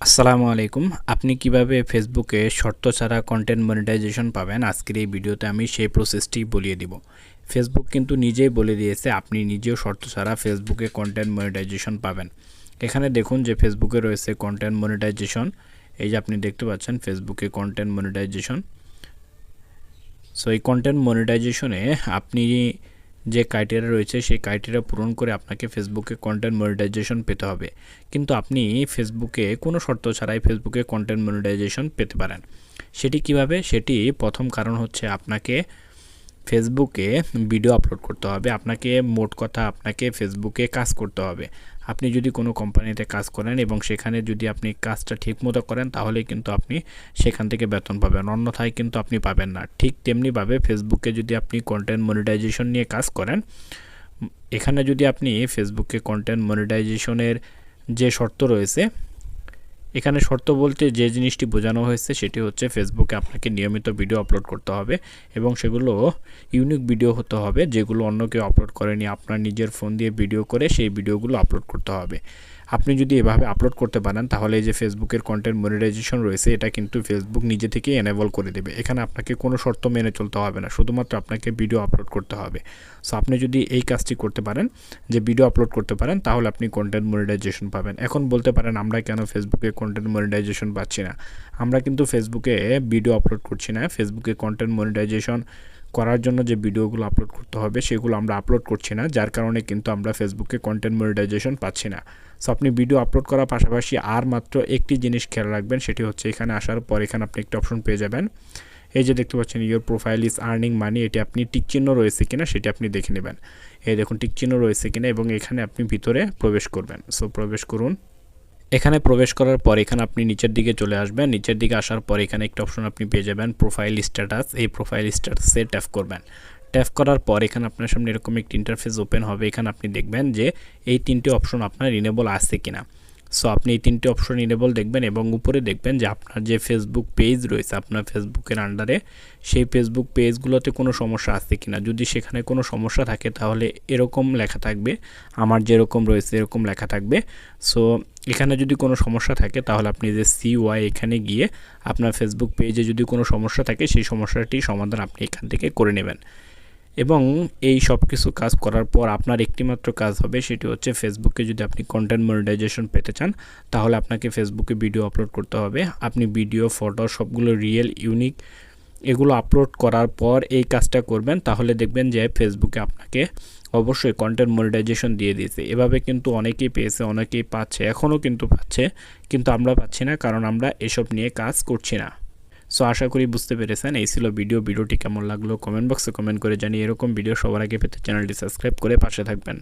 আসসালামু আলাইকুম। আপনি কীভাবে ফেসবুকে শর্ত ছাড়া কন্টেন্ট মনিটাইজেশন পাবেন? আজকের এই ভিডিওতে আমি সেই প্রসেসটি বলিয়ে দিব। ফেসবুক কিন্তু নিজেই বলে দিয়েছে, আপনি নিজেও শর্ত ছাড়া ফেসবুকে কন্টেন্ট মনিটাইজেশন পাবেন। এখানে দেখুন যে ফেসবুকে রয়েছে কন্টেন্ট মনিটাইজেশন এই যে আপনি দেখতে পাচ্ছেন ফেসবুকে কন্টেন্ট মনিটাইজেশন সো এই কন্টেন্ট মনিটাইজেশনে আপনি যে ক্রাইটেরিয়া রয়েছে, সেই ক্রাইটেরিয়া পূরণ করে আপনাকে ফেসবুকে কন্টেন্ট মনিটাইজেশন পেতে হবে। কিন্তু আপনি ফেসবুকে কোনো শর্ত ছাড়াই ফেসবুকে কন্টেন্ট মনিটাইজেশন পেতে পারেন। সেটি কীভাবে? সেটি প্রথম কারণ হচ্ছে আপনাকে ফেসবুকে ভিডিও আপলোড করতে হবে, আপনাকে মোট কথা আপনাকে ফেসবুকে কাজ করতে হবে। আপনি যদি কোনো কোম্পানিতে কাজ করেন এবং সেখানে যদি আপনি কাজটা ঠিকমতো করেন, তাহলে কিন্তু আপনি সেখান থেকে বেতন পাবেন, অন্যথায় কিন্তু আপনি পাবেন না। ঠিক তেমনিভাবে ফেসবুকে যদি আপনি কন্টেন্ট মনিটাইজেশন নিয়ে কাজ করেন এখানে যদি আপনি ফেসবুকে কন্টেন্ট মনিটাইজেশনের যে শর্ত রয়েছে এখানে শর্ত বলতে যে জিনিসটি বোঝানো হয়েছে সেটি হচ্ছে ফেসবুকে আপনাকে নিয়মিত ভিডিও আপলোড করতে হবে এবং সেগুলো ইউনিক ভিডিও হতে হবে যেগুলো অন্য কেউ আপলোড করেনি। আপনার নিজের ফোন দিয়ে ভিডিও করে সেই ভিডিওগুলো আপলোড করতে হবে। আপনি যদি এভাবে আপলোড করতে পারেন, তাহলে এই যে ফেসবুকের কন্টেন্ট মনিটাইজেশন রয়েছে, এটা কিন্তু ফেসবুক নিজে থেকেই এনেবল করে দেবে। এখানে আপনাকে কোনো শর্ত মেনে চলতে হবে না, শুধুমাত্র আপনাকে ভিডিও আপলোড করতে হবে। সো আপনি যদি এই কাজটি করতে পারেন, যে ভিডিও আপলোড করতে পারেন, তাহলে আপনি কন্টেন্ট মনিটাইজেশন পাবেন। এখন বলতে পারেন, আমরা কেন ফেসবুকে কন্টেন্ট মনিটাইজেশন পাচ্ছি না? আমরা কিন্তু ফেসবুকে ভিডিও আপলোড করছি না ফেসবুকে কন্টেন্ট মনিটাইজেশন করার জন্য যে ভিডিওগুলো আপলোড করতে হবে, সেগুলো আমরা আপলোড করছি না। যার কারণে কিন্তু আমরা ফেসবুকে কন্টেন্ট মনিটাইজেশন পাচ্ছি না। সো আপনি ভিডিও আপলোড করার পাশাপাশি আর মাত্র একটি জিনিস খেয়াল রাখবেন, সেটি হচ্ছে এখানে আসার পর এখানে আপনি একটি অপশন পেয়ে যাবেন। এই যে দেখতে পাচ্ছেন your profile is earning money এটি আপনি টিকচিহ্ন রয়েছে কিনা সেটি আপনি দেখে নেবেন। এই দেখুন টিকচিহ্ন রয়েছে কিনা এবং এখানে আপনি ভিতরে প্রবেশ করবেন। সো প্রবেশ করুন। এখানে প্রবেশ করার পর এখানে আপনি নিচের দিকে চলে আসবেন। নিচের দিকে আসার পর এখানে একটা অপশন আপনি পেয়ে যাবেন প্রোফাইল স্ট্যাটাস এই প্রোফাইল স্ট্যাটাসে ট্যাপ করবেন। ট্যাপ করার পর এখানে আপনার সামনে এরকম একটি ইন্টারফেস ওপেন হবে। এখানে আপনি দেখবেন যে এই তিনটি অপশন আপনার রিনেবল আছে কিনা। সো আপনি এই তিনটি অপশন ইনেবল দেখবেন এবং উপরে দেখবেন যে আপনার যে ফেসবুক পেজ রয়েছে, আপনার ফেসবুকের আন্ডারে সেই ফেসবুক পেজগুলোতে কোনো সমস্যা আছে কিনা। যদি সেখানে কোনো সমস্যা থাকে, তাহলে এরকম লেখা থাকবে। আমার যেরকম রয়েছে, এরকম লেখা থাকবে। সো এখানে যদি কোনো সমস্যা থাকে, তাহলে আপনি যে সি ওয়াই এখানে গিয়ে আপনার ফেসবুক পেজে যদি কোনো সমস্যা থাকে, সেই সমস্যাটি সমাধান আপনি এখান থেকে করে নেবেন। এবং এই সব কিছু কাজ করার পর আপনার একটিমাত্র কাজ হবে, সেটি হচ্ছে ফেসবুকে যদি আপনি কন্টেন্ট মনিটাইজেশন পেতে চান, তাহলে আপনাকে ফেসবুকে ভিডিও আপলোড করতে হবে। আপনি ভিডিও ফটো সবগুলো রিয়েল ইউনিক এগুলো আপলোড করার পর এই কাজটা করবেন, তাহলে দেখবেন যে ফেসবুকে আপনাকে অবশ্যই কন্টেন্ট মনিটাইজেশন দিয়ে দিয়েছে। এভাবে কিন্তু অনেকেই পেয়েছে, অনেকেই পাচ্ছে, এখনও কিন্তু পাচ্ছে, কিন্তু আমরা পাচ্ছি না কারণ আমরা এসব নিয়ে কাজ করছি না। সো আশা করি বুঝতে পেরেছেন। এই ছিল ভিডিও ভিডিওটি কেমন লাগল? কমেন্ট বক্সে কমেন্ট করে জানিয়ে এরকম ভিডিও সবার আগে পেতে চ্যানেলটি সাবস্ক্রাইব করে পাশে থাকবেন।